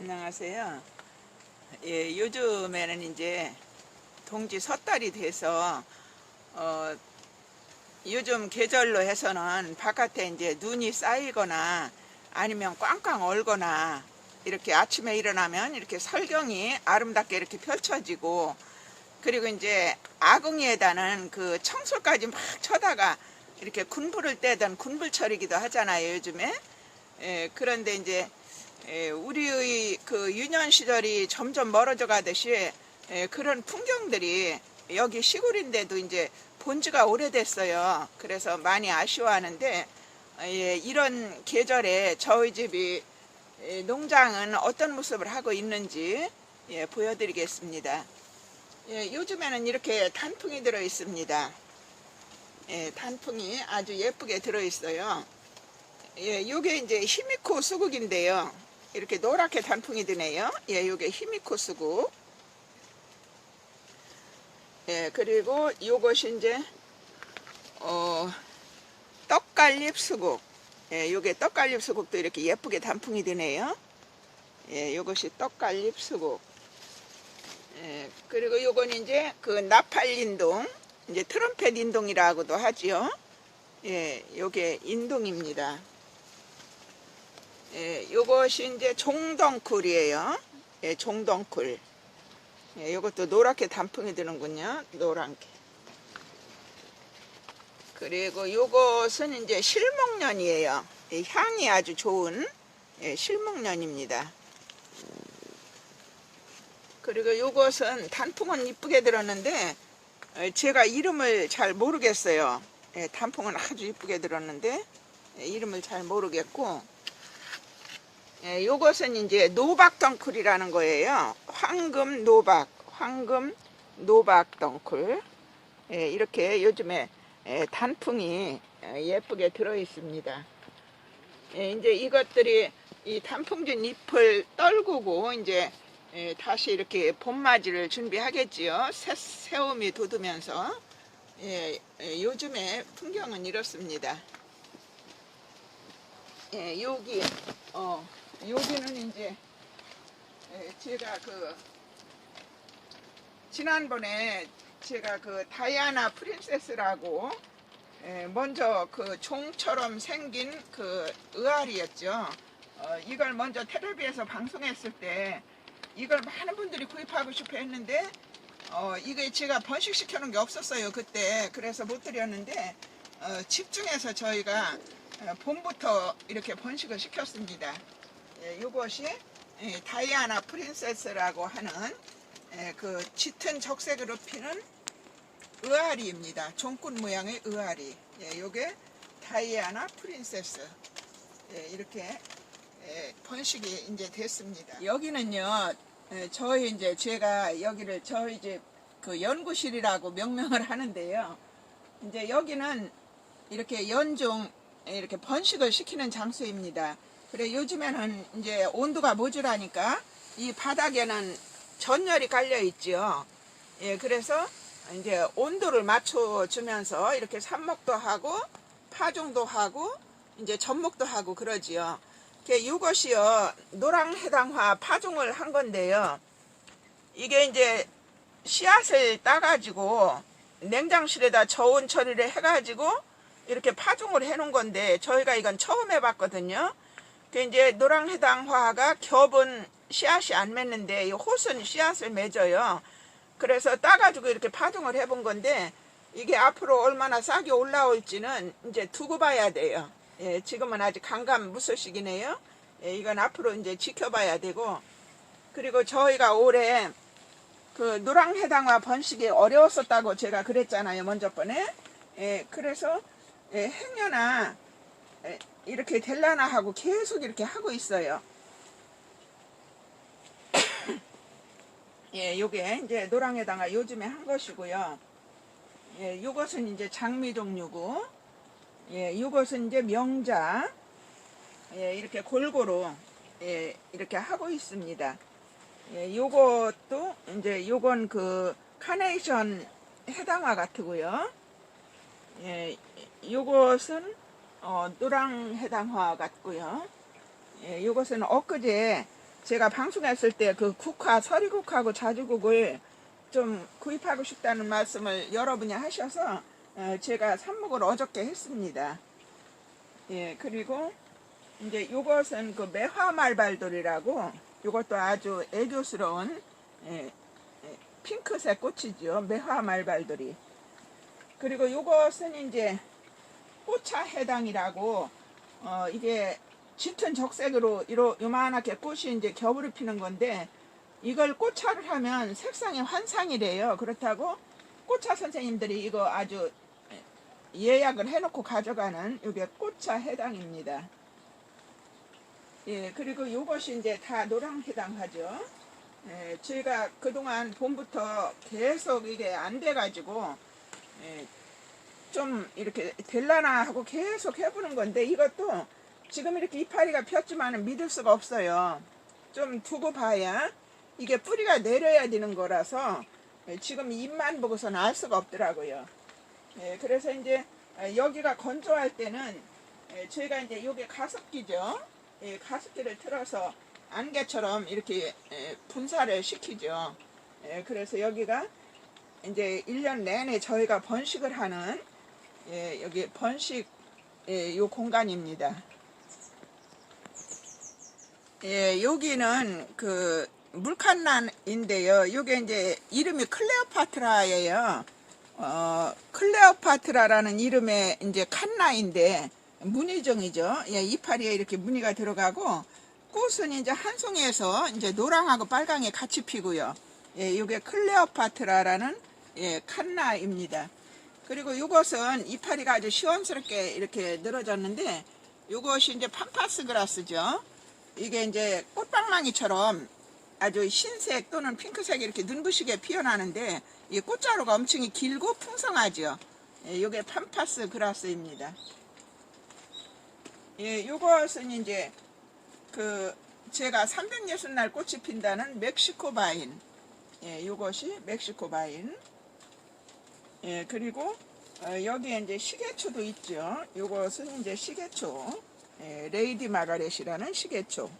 안녕하세요. 예, 요즘에는 이제 동지 섣달이 돼서 어, 요즘 계절로 해서는 바깥에 이제 눈이 쌓이거나 아니면 꽝꽝 얼거나 이렇게 아침에 일어나면 이렇게 설경이 아름답게 이렇게 펼쳐지고 그리고 이제 아궁이에다는 그 청솔까지 막 쳐다가 이렇게 군불을 떼던 군불철이기도 하잖아요 요즘에 예, 그런데 이제 예, 우리의 그 유년 시절이 점점 멀어져 가듯이 예, 그런 풍경들이 여기 시골인데도 이제 본 지가 오래됐어요. 그래서 많이 아쉬워하는데 예, 이런 계절에 저희 집이 예, 농장은 어떤 모습을 하고 있는지 예, 보여드리겠습니다. 예, 요즘에는 이렇게 단풍이 들어 있습니다. 예, 단풍이 아주 예쁘게 들어 있어요. 예, 요게 이제 히미코 수국인데요. 이렇게 노랗게 단풍이 드네요. 예, 요게 히미코 수국. 예, 그리고 요것이 이제 어 떡갈잎 수국. 예, 요게 떡갈잎 수국도 이렇게 예쁘게 단풍이 드네요. 예, 요것이 떡갈잎 수국. 예, 그리고 요건 이제 그 나팔 인동, 이제 트럼펫 인동이라고도 하지요. 예, 요게 인동입니다. 예, 요것이 이제 종덩쿨이에요. 예, 종덩쿨. 예, 요것도 노랗게 단풍이 드는군요. 노랗게. 그리고 요것은 이제 실목련이에요. 예, 향이 아주 좋은 예, 실목련입니다. 그리고 요것은 단풍은 이쁘게 들었는데 어, 제가 이름을 잘 모르겠어요. 예, 단풍은 아주 이쁘게 들었는데 예, 이름을 잘 모르겠고 예, 요것은 이제 노박 덩쿨이라는 거예요. 황금 노박, 황금 노박 덩쿨. 예, 이렇게 요즘에 예, 단풍이 예, 예쁘게 들어 있습니다. 예, 이제 이것들이 이 단풍진 잎을 떨구고 이제 예, 다시 이렇게 봄맞이를 준비하겠지요. 새, 새움이 돋으면서 예, 예, 요즘의 풍경은 이렇습니다. 예, 여기 어, 여기는 이제 예, 제가 그 지난번에 제가 그 다이아나 프린세스라고 예, 먼저 그 종처럼 생긴 그 의아리였죠. 어, 이걸 먼저 텔레비에서 방송했을 때 이걸 많은 분들이 구입하고 싶어 했는데 어, 이게 제가 번식시켜 놓은 게 없었어요 그때 그래서 못 드렸는데 어, 집중해서 저희가 어, 봄부터 이렇게 번식을 시켰습니다. 예, 이것이 예, 다이아나 프린세스라고 하는 예, 그 짙은 적색으로 피는 의아리입니다. 종꾼 모양의 의아리. 예, 요게 다이아나 프린세스. 예, 이렇게 예, 번식이 이제 됐습니다. 여기는요, 예, 저희 이제 제가 여기를 저희 집그 연구실이라고 명명을 하는데요. 이제 여기는 이렇게 연종 이렇게 번식을 시키는 장소입니다. 그래 요즘에는 이제 온도가 모자라니까 이 바닥에는 전열이 깔려 있지요. 예, 그래서 이제 온도를 맞춰 주면서 이렇게 삽목도 하고 파종도 하고 이제 접목도 하고 그러지요. 이것이요 노랑해당화 파종을 한 건데요. 이게 이제 씨앗을 따가지고 냉장실에다 저온 처리를 해가지고 이렇게 파종을 해놓은 건데 저희가 이건 처음 해봤거든요. 그 이제 노랑해당화가 겹은 씨앗이 안 맺는데 이 호수는 씨앗을 맺어요. 그래서 따가지고 이렇게 파종을 해본 건데 이게 앞으로 얼마나 싹이 올라올지는 이제 두고 봐야 돼요. 예, 지금은 아직 강감 무소식이네요. 예, 이건 앞으로 이제 지켜봐야 되고 그리고 저희가 올해 그 노랑해당화 번식이 어려웠었다고 제가 그랬잖아요 먼저 번에 예, 그래서 예, 행여나 예, 이렇게 될라나 하고 계속 이렇게 하고 있어요. 예, 요게 이제 노랑에다가 요즘에 한 것이고요. 예, 요것은 이제 장미 종류고, 예, 요것은 이제 명자, 예, 이렇게 골고루, 예, 이렇게 하고 있습니다. 예, 요것도 이제 요건 그 카네이션 해당화 같고요. 예, 요것은 어, 노랑 해당화 같고요. 예, 요것은 엊그제 제가 방송했을 때 그 국화 서리국하고 자주국을 좀 구입하고 싶다는 말씀을 여러분이 하셔서 어, 제가 삽목을 어저께 했습니다. 예, 그리고 이제 요것은 그 매화말발돌이라고 요것도 아주 애교스러운 예, 예, 핑크색 꽃이죠. 매화말발돌이. 그리고 요것은 이제 꽃차 해당이라고 어 이게 짙은 적색으로 이로 요만하게 꽃이 이제 겹으로 피는 건데 이걸 꽃차를 하면 색상이 환상이래요. 그렇다고 꽃차 선생님들이 이거 아주 예약을 해놓고 가져가는 이게 꽃차 해당입니다. 예, 그리고 요것이 이제 다 노랑 해당하죠. 예, 제가 그동안 봄부터 계속 이게 안 돼가지고 예, 좀 이렇게 될라나 하고 계속 해보는 건데 이것도 지금 이렇게 이파리가 폈지만은 믿을 수가 없어요. 좀 두고 봐야 이게 뿌리가 내려야 되는 거라서 예, 지금 잎만 보고서는 알 수가 없더라고요. 예, 그래서 이제 아, 여기가 건조할 때는 예, 저희가 이제 요게 가습기죠. 예, 가습기를 틀어서 안개처럼 이렇게 예, 분사를 시키죠. 예, 그래서 여기가 이제 1년 내내 저희가 번식을 하는 예, 여기 번식 예, 요 공간입니다. 예, 여기는 그 물칸난인데요. 요게 이제 이름이 클레오파트라예요. 어, 클레오파트라라는 이름의 이제 칸나인데 무늬종이죠. 예, 이파리에 이렇게 무늬가 들어가고 꽃은 이제 한 송이에서 이제 노랑하고 빨강이 같이 피고요. 예, 이게 클레오파트라라는 예, 칸나입니다. 그리고 이것은 이파리가 아주 시원스럽게 이렇게 늘어졌는데 이것이 이제 팜파스 그라스죠. 이게 이제 꽃방망이처럼 아주 흰색 또는 핑크색이 이렇게 눈부시게 피어나는데 이 꽃자루가 엄청 길고 풍성하죠. 예, 이게 팜파스 그라스입니다. 예, 요것은 이제 그 제가 360날 꽃이 핀다는 멕시코 바인. 예, 요것이 멕시코 바인. 예, 그리고 어, 여기에 이제 시계초도 있죠. 요것은 이제 시계초. 예, 레이디 마가렛이라는 시계초.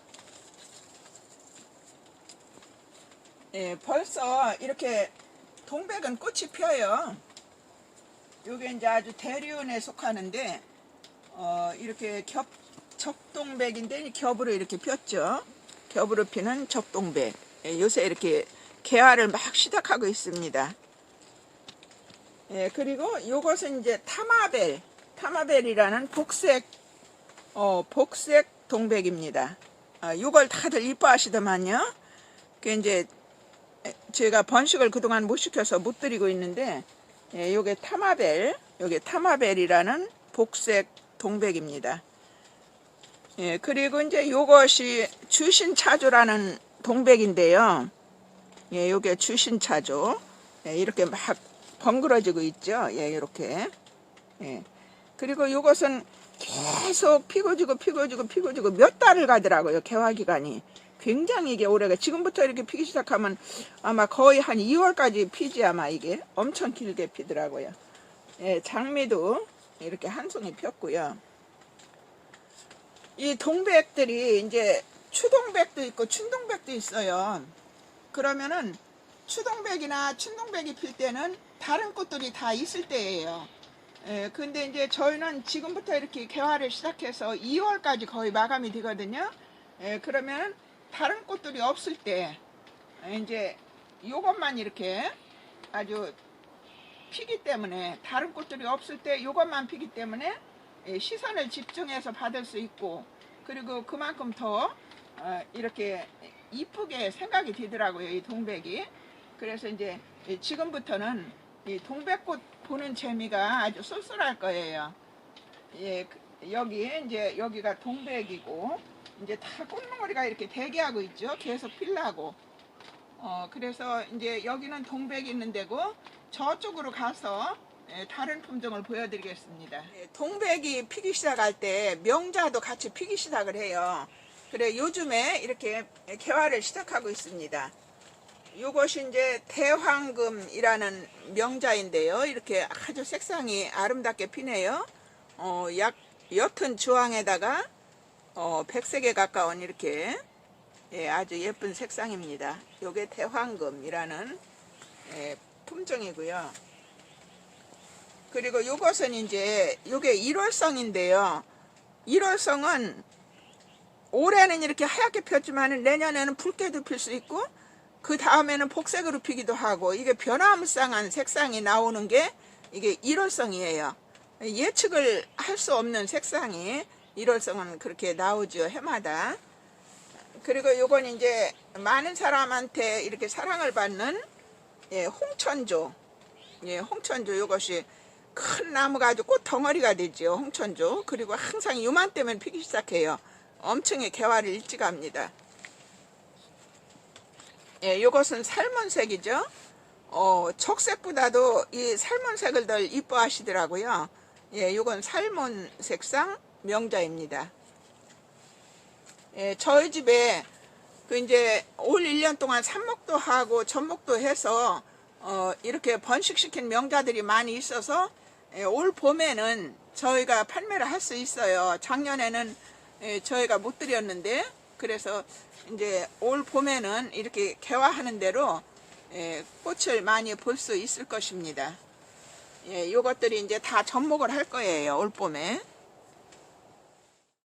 예, 벌써 이렇게 동백은 꽃이 펴요. 요게 이제 아주 대류원에 속하는데 어, 이렇게 겹 적동백인데 겹으로 이렇게 폈죠. 겹으로 피는 적동백. 예, 요새 이렇게 개화를 막 시작하고 있습니다. 예, 그리고 요것은 이제 타마벨, 타마벨이라는 복색, 어, 복색 동백입니다. 아, 요걸 다들 이뻐하시더만요. 그 이제 제가 번식을 그동안 못 시켜서 못 드리고 있는데, 예, 요게 타마벨, 요게 타마벨이라는 복색 동백입니다. 예, 그리고 이제 요것이 주신차조라는 동백인데요. 예, 요게 주신차조. 예, 이렇게 막 번그러지고 있죠. 예, 이렇게. 예. 그리고 요것은 계속 피고 지고 피고 지고 피고 지고 몇 달을 가더라고요. 개화 기간이. 굉장히 이게 오래가 지금부터 이렇게 피기 시작하면 아마 거의 한 2월까지 피지 아마 이게 엄청 길게 피더라고요. 예, 장미도 이렇게 한 송이 폈고요. 이 동백들이 이제 추동백도 있고 춘동백도 있어요. 그러면은 추동백이나 춘동백이 필 때는 다른 꽃들이 다 있을 때예요. 예, 근데 이제 저희는 지금부터 이렇게 개화를 시작해서 2월까지 거의 마감이 되거든요. 예, 그러면 다른 꽃들이 없을 때 이제 요것만 이렇게 아주 피기 때문에 다른 꽃들이 없을 때 이것만 피기 때문에 예, 시선을 집중해서 받을 수 있고 그리고 그만큼 더 어, 이렇게 이쁘게 생각이 되더라고요 이 동백이 그래서 이제 지금부터는 이 동백꽃 보는 재미가 아주 쏠쏠할 거예요 예 그, 여기 이제 여기가 동백이고 이제 다 꽃몽어리가 이렇게 대기하고 있죠 계속 필라고 어 그래서 이제 여기는 동백이 있는 데고 저쪽으로 가서 예, 다른 품종을 보여드리겠습니다. 예, 동백이 피기 시작할 때 명자도 같이 피기 시작을 해요. 그래 요즘에 이렇게 개화를 시작하고 있습니다. 이것이 이제 대황금이라는 명자인데요. 이렇게 아주 색상이 아름답게 피네요. 어, 약 옅은 주황에다가 어, 백색에 가까운 이렇게 예, 아주 예쁜 색상입니다. 요게 대황금이라는 예, 품종이고요. 그리고 요것은 이제 요게 일월성인데요. 일월성은 올해는 이렇게 하얗게 폈지만 내년에는 붉게도 필 수 있고 그 다음에는 복색으로 피기도 하고 이게 변화무쌍한 색상이 나오는 게 이게 일월성이에요. 예측을 할 수 없는 색상이 일월성은 그렇게 나오죠 해마다. 그리고 요건 이제 많은 사람한테 이렇게 사랑을 받는 예, 홍천조. 예, 홍천조 요것이 큰 나무가 아주 꽃 덩어리가 되죠. 홍천조. 그리고 항상 요맘때면 피기 시작해요. 엄청의 개화를 일찍 합니다. 예, 요것은 살몬색이죠. 어, 촉색보다도 이 살몬색을 덜 이뻐하시더라고요. 예, 요건 살몬 색상 명자입니다. 예, 저희 집에 그 이제 올 1년 동안 삽목도 하고 전목도 해서 어, 이렇게 번식시킨 명자들이 많이 있어서 예, 올 봄에는 저희가 판매를 할 수 있어요. 작년에는 예, 저희가 못 드렸는데 그래서 이제 올 봄에는 이렇게 개화하는 대로 예, 꽃을 많이 볼 수 있을 것입니다. 예, 요것들이 이제 다 접목을 할 거예요. 올 봄에.